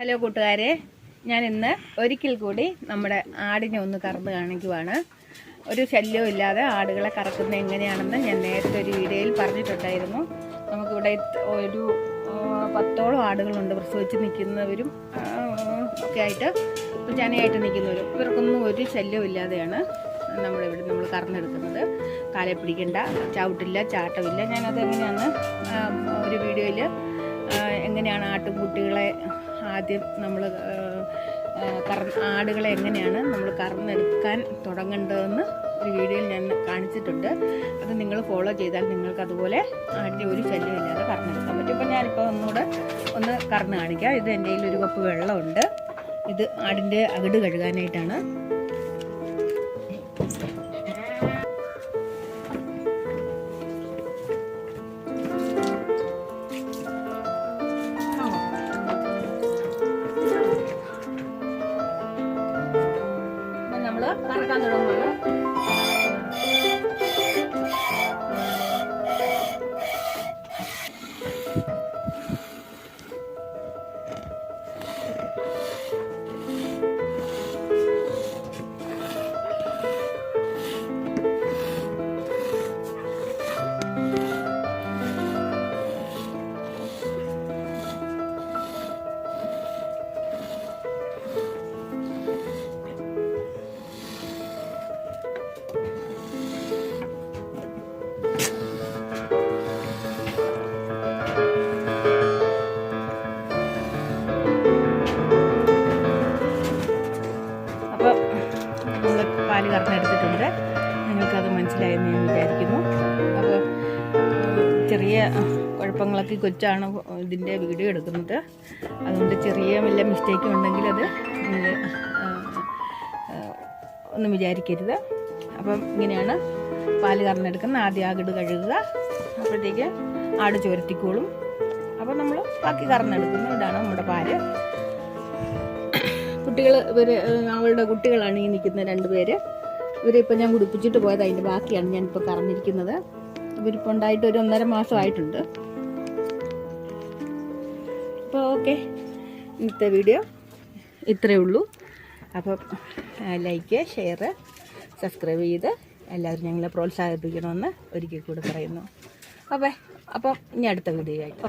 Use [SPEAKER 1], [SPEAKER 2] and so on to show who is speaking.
[SPEAKER 1] Hello കൂട്ടുകാരെ ഞാൻ ഇന്ന് ഒരിക്കൽ കൂടി നമ്മുടെ ആടിനെ ഒന്ന് കറന്ന് കാണിക്കുവാണ്. ഒരു ശല്യവും ഇല്ലാതെ ആടുകളെ കറക്കുന്നത് എങ്ങനെയാണെന്ന് ഞാൻ നേരത്തെ ഒരു വീഡിയോയിൽ പറഞ്ഞിട്ടുണ്ടായിരുന്നു. നമുക്കിവിടെ ഒരു പത്തോളം ആടുകളുണ്ട്. പ്രസവിച്ച് നിൽക്കുന്നവരും ഒക്കെ ആയിട്ട് ജനയായിട്ട് നിൽക്കുന്നവരും. ഇവർക്കൊന്നും ഒരു ശല്യവും ഇല്ലാതെയാണ് നമ്മളിവിടെ നമ്മൾ കറന്നെടുക്കുന്നത്. കാലെ പിടിക്കണ്ട ചവിട്ടില്ല ചാട്ടമില്ല. ഞാനത് എങ്ങനെയാണ് ഒരു വീഡിയോയിൽ എങ്ങനെയാണ് ആട്ടുംകുട്ടികളെ ആദ്യം നമ്മൾ കറ ആടുകളെ എങ്ങനെയാണ് നമ്മൾ കറന്നെടുക്കാൻ തുടങ്ങേണ്ടതെന്ന് ഒരു വീഡിയോയിൽ ഞാൻ കാണിച്ചിട്ടുണ്ട്. അത് നിങ്ങൾ ഫോളോ ചെയ്താൽ നിങ്ങൾക്ക് അതുപോലെ ആടിന്റെ ഒരു ശല്യമില്ലാതെ കറന്നെടുക്കാൻ പറ്റും. ഇപ്പം ഞാനിപ്പോൾ ഒന്നുകൂടെ ഒന്ന് കറന്ന് കാണിക്കാം. ഇത് എന്റെ ഒരു കപ്പ് വെള്ളമുണ്ട്. ഇത് ആടിന്റെ അകിട് കഴുകാനായിട്ടാണ് നമ്മൾ നിങ്ങൾക്കത് മനസ്സിലായെന്ന് ഞാൻ വിചാരിക്കുന്നു. അപ്പോൾ ചെറിയ കുഴപ്പങ്ങളൊക്കെ കൊച്ചാണ് ഇതിന്റെ വീഡിയോ എടുക്കുന്നത്. അതുകൊണ്ട് ചെറിയ വല്ല മിസ്റ്റേക്കും ഉണ്ടെങ്കിൽ അത് നിങ്ങൾ ഒന്നും വിചാരിക്കരുത്. അപ്പം ഇങ്ങനെയാണ് പാൽ കറന്നെടുക്കുന്ന ആദ്യം ആകിട് കഴുകുക. അപ്പോഴത്തേക്ക് ആട് ചോരത്തിക്കോളും അപ്പം നമ്മൾ ബാക്കി കറന്നെടുക്കുന്നു. ഇതാണ് നമ്മുടെ പാൽ. കുട്ടികൾ ഇവർ അവളുടെ കുട്ടികളാണ് ഈ നിൽക്കുന്ന രണ്ട് പേര്. ഇവരെ ഇപ്പം ഞാൻ കുടിപ്പിച്ചിട്ട് പോയത്. അതിന്റെ ബാക്കിയാണ് ഞാനിപ്പോൾ കറന്നിരിക്കുന്നത്. ഇവരിപ്പോൾ ഉണ്ടായിട്ട് ഒരു ഒന്നര മാസമായിട്ടുണ്ട്. അപ്പോൾ ഓക്കെ. ഇന്നത്തെ വീഡിയോ ഇത്രയേ ഉള്ളൂ. അപ്പോൾ ലൈക്ക് ഷെയർ സബ്സ്ക്രൈബ് ചെയ്ത് എല്ലാവരും ഞങ്ങളെ പ്രോത്സാഹിപ്പിക്കണമെന്ന് ഒരിക്കൽ കൂടെ പറയുന്നു. അപ്പോൾ അപ്പം ഇനി അടുത്ത വീഡിയോ ആയിട്ട്